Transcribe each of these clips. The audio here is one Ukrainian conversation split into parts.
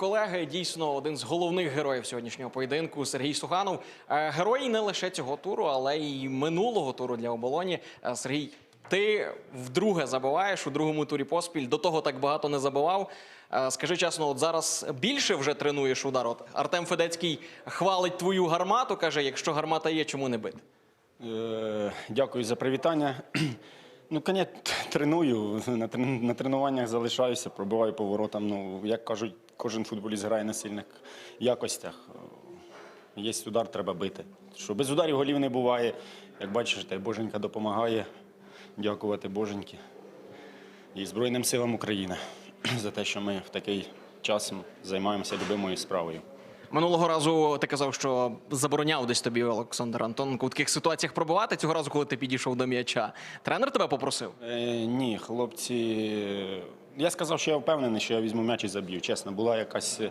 колеги. Дійсно, один з головних героїв сьогоднішнього поєдинку Сергій Суханов. Е, Герой не лише цього туру, але й минулого туру для оболоні. Е, Сергій, ти вдруге забиваєш у другому турі поспіль. До того так багато не забивав. Е, Скажи чесно, от зараз більше вже тренуєш удар. От Артем Федецький хвалить твою гармату. каже: якщо гармата є, чому не бити? Дякую за привітання. Ну, коня треную, на, тренуваннях залишаюся, пробиваю по воротам. Ну, як кажуть, кожен футболіст грає на сильних якостях. Є удар, треба бити. Що без ударів голів не буває. Як бачиш, та Боженька допомагає. Дякувати Боженьки і Збройним силам України за те, що ми в такий час займаємося любимою справою. Минулого разу ти казав, що забороняв десь тобі Олександр Антоненко у таких ситуаціях пробивати. Цього разу, коли ти підійшов до м'яча, тренер тебе попросив. Е, ні, хлопці. Я сказав, що я впевнений, що я візьму м'яч і заб'ю. Чесно, була якась. е,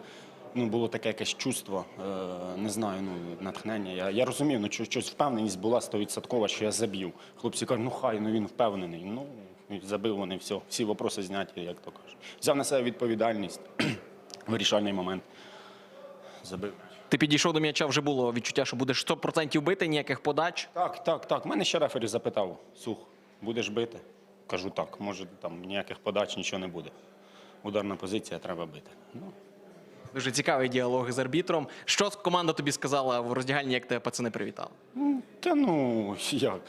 Ну, було таке якесь чувство, е, не знаю, ну, натхнення. Я, я розумів, ну, що- щось впевненість була стовідсоткова, що я заб'ю. Хлопці кажуть, ну хай, ну він впевнений. Ну, забив вони все, всі вопроси зняті, як то кажуть. Взяв на себе відповідальність, вирішальний момент. Забив. Ти підійшов до м'яча, вже було відчуття, що будеш 100% бити, ніяких подач. Так, так, так. Мене ще рефері запитав: Сух, будеш бити? Кажу так, може там ніяких подач, нічого не буде. Ударна позиція, треба бити. Ну, Дуже цікавий діалог з арбітром. Що команда тобі сказала в роздягальні, як тебе пацани привітали? та ну як.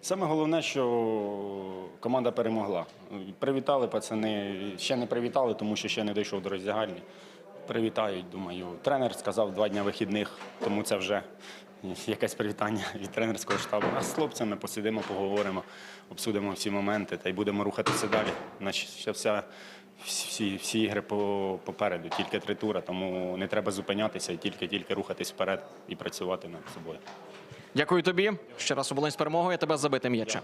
Саме головне, що команда перемогла. Привітали пацани, ще не привітали, тому що ще не дійшов до роздягальні. Привітають, думаю. Тренер сказав два дні вихідних, тому це вже якесь привітання від тренерського штабу. А з хлопцями посидимо, поговоримо, обсудимо всі моменти та й будемо рухатися далі. Значить, ще вся, всі, всі ігри по, попереду, тільки три тури, тому не треба зупинятися тільки-тільки рухатись вперед і працювати над собою. Дякую тобі. Ще раз оболонь з перемогою. Я тебе з забитим м'ячем.